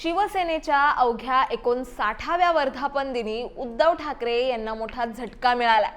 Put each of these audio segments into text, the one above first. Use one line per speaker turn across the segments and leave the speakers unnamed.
शिवसेनेच्या अवघ्या एकोणसाठाव्या वर्धापन दिनी उद्धव ठाकरे यांना मोठा झटका मिळाला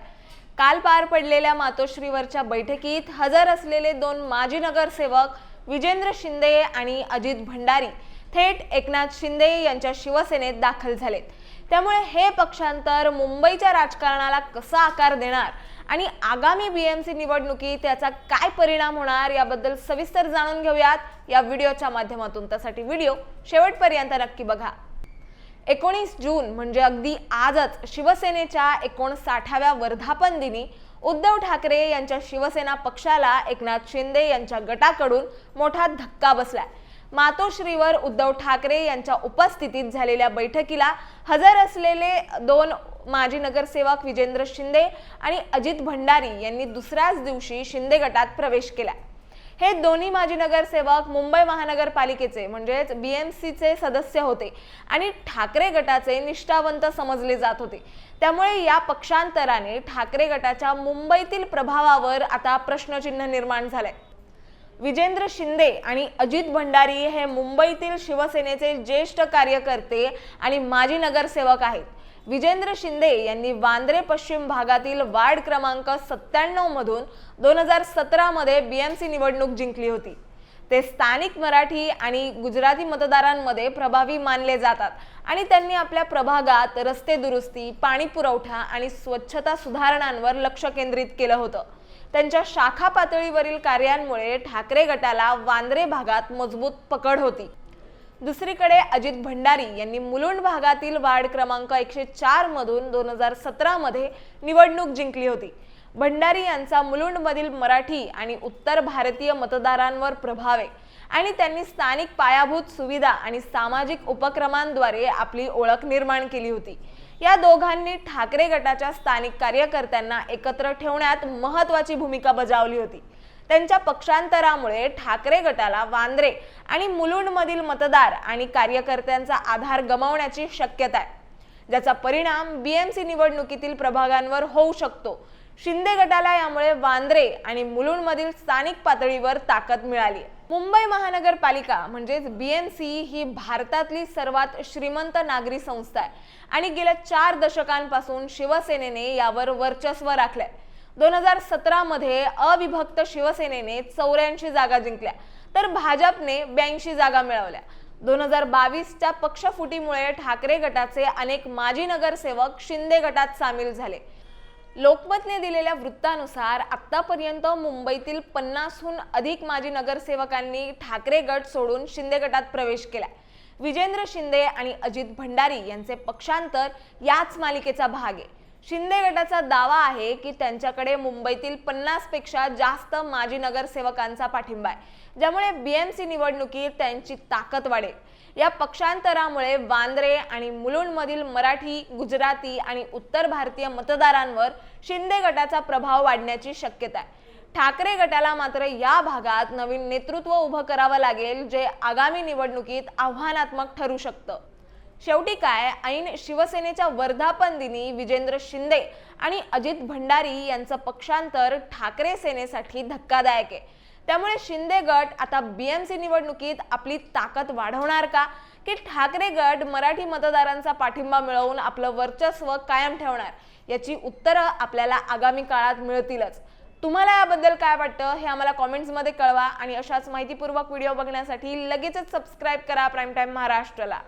काल पार पडलेल्या मातोश्रीवरच्या बैठकीत हजर असलेले दोन माजी नगरसेवक विजेंद्र शिंदे आणि अजित भंडारी थेट एकनाथ शिंदे यांच्या शिवसेनेत दाखल झालेत. त्यामुळे हे पक्षांतर मुंबईच्या राजकारणाला कसा आकार देणार? आणि आगामी बीएमसी निवडणुकीत त्याचा काय परिणाम होणार याबद्दल सविस्तर जाणून घेऊयात. या व्हिडिओच्या माध्यमातून त्यासाठी व्हिडिओ शेवटपर्यंत नक्की बघा. एकोणीस जून म्हणजे अगदी आजच शिवसेनेच्या एकोणसाठाव्या वर्धापन दिनी उद्धव ठाकरे यांच्या शिवसेना पक्षाला एकनाथ शिंदे यांच्या गटाकडून मोठा धक्का बसलाय. मातोश्रीवर उद्धव ठाकरे यांच्या उपस्थितीत झालेल्या बैठकीला हजर असलेले दोन माजी नगरसेवक विजेंद्र शिंदे आणि अजित भंडारी यांनी दुसऱ्याच दिवशी शिंदे गटात प्रवेश केला. हे दोन्ही माजी नगरसेवक मुंबई महानगरपालिकेचे म्हणजेच बी एम सीचे सदस्य होते आणि ठाकरे गटाचे निष्ठावंत समजले जात होते. त्यामुळे या पक्षांतराने ठाकरे गटाच्या मुंबईतील प्रभावावर आता प्रश्नचिन्ह निर्माण झालंय. विजेंद्र शिंदे आणि अजित भंडारी हे मुंबईतील शिवसेनेचे ज्येष्ठ कार्यकर्ते आणि माजी नगरसेवक आहेत. विजेंद्र शिंदे यांनी वांद्रे पश्चिम भागातील वार्ड क्रमांक सत्त्याण्णव मधून दोन हजार सतरामध्ये बी एम सी निवडणूक जिंकली होती. ते स्थानिक मराठी आणि गुजराती मतदारांमध्ये प्रभावी मानले जातात आणि त्यांनी आपल्या प्रभागात रस्ते दुरुस्ती पाणी पुरवठा आणि स्वच्छता सुधारणांवर लक्ष केंद्रित केलं होतं. त्यांच्या शाखा पातळीवरील कार्यांमुळे ठाकरे गटाला वांद्रे भागात मजबूत पकड होती. दुसरीकडे अजित भंडारी यांनी मुलुंड भागातील वार्ड क्रमांक एकशे चार मधून दोन हजार सतरामध्ये निवडणूक जिंकली होती. भंडारी यांचा मुलुंडमधील मराठी आणि उत्तर भारतीय मतदारांवर प्रभाव आहे. आणि त्यांनी स्थानिक पायाभूत सुविधा आणि सामाजिक उपक्रमांद्वारे आपली ओळख निर्माण केली होती. या दोघांनी ठाकरे गटाच्या स्थानिक कार्यकर्त्यांना एकत्र ठेवण्यात महत्वाची भूमिका बजावली होती. त्यांच्या पक्षांतरामुळे ठाकरे गटाला वांद्रे आणि मुलुंडमधील मतदार आणि कार्यकर्त्यांचा आधार गमावण्याची शक्यता आहे ज्याचा परिणाम बीएमसी निवडणुकीतील प्रभागांवर होऊ शकतो. शिंदे गटाला यामुळे वांद्रे आणि मुलुंडमधील स्थानिक पातळीवर ताकद मिळाली. मुंबई महानगरपालिका म्हणजेच बी एन सी ही भारतातली सर्वात श्रीमंत नागरी संस्था आहे आणि गेल्या चार दशकांपासून शिवसेनेने यावर वर्चस्व राखलंय. दोन हजार सतरामध्ये अविभक्त शिवसेनेने चौऱ्याऐंशी जागा जिंकल्या तर भाजपने ब्याऐंशी जागा मिळवल्या. दोन हजार बावीसच्या पक्षफुटीमुळे ठाकरे गटाचे अनेक माजी नगरसेवक शिंदे गटात सामील झाले. लोकमतने दिलेल्या वृत्तानुसार आत्तापर्यंत मुंबईतील पन्नासहून अधिक माजी नगरसेवकांनी ठाकरे गट सोडून शिंदे गटात प्रवेश केला विजेंद्र शिंदे आणि अजित भंडारी यांचे पक्षांतर याच मालिकेचा भाग आहे. शिंदे गटाचा दावा आहे की त्यांच्याकडे मुंबईतील पन्नासपेक्षा जास्त माजी नगरसेवकांचा पाठिंबा आहे ज्यामुळे बीएमसी निवडणुकीत त्यांची ताकद वाढेल. या पक्षांतरामुळे वांद्रे आणि मुलुंडमधील मराठी गुजराती आणि उत्तर भारतीय मतदारांवर शिंदे गटाचा प्रभाव वाढण्याची शक्यता आहे. ठाकरे गटाला मात्र या भागात नवीन नेतृत्व उभं करावं लागेल जे आगामी निवडणुकीत आव्हानात्मक ठरू शकतं. शेवटी काय? ऐन शिवसेनेच्या वर्धापन दिनी विजेंद्र शिंदे आणि अजित भंडारी यांचं पक्षांतर ठाकरे सेनेसाठी धक्कादायक आहे. त्यामुळे शिंदे गट आता बीएमसी निवडणुकीत आपली ताकद वाढवणार का? की ठाकरे गट मराठी मतदारांचा पाठिंबा मिळवून आपलं वर्चस्व कायम ठेवणार? याची उत्तरं आपल्याला आगामी काळात मिळतीलच. तुम्हाला याबद्दल काय वाटतं हे आम्हाला कॉमेंट्समध्ये कळवा आणि अशाच माहितीपूर्वक व्हिडिओ बघण्यासाठी लगेचच सबस्क्राईब करा प्राईम टाईम महाराष्ट्राला.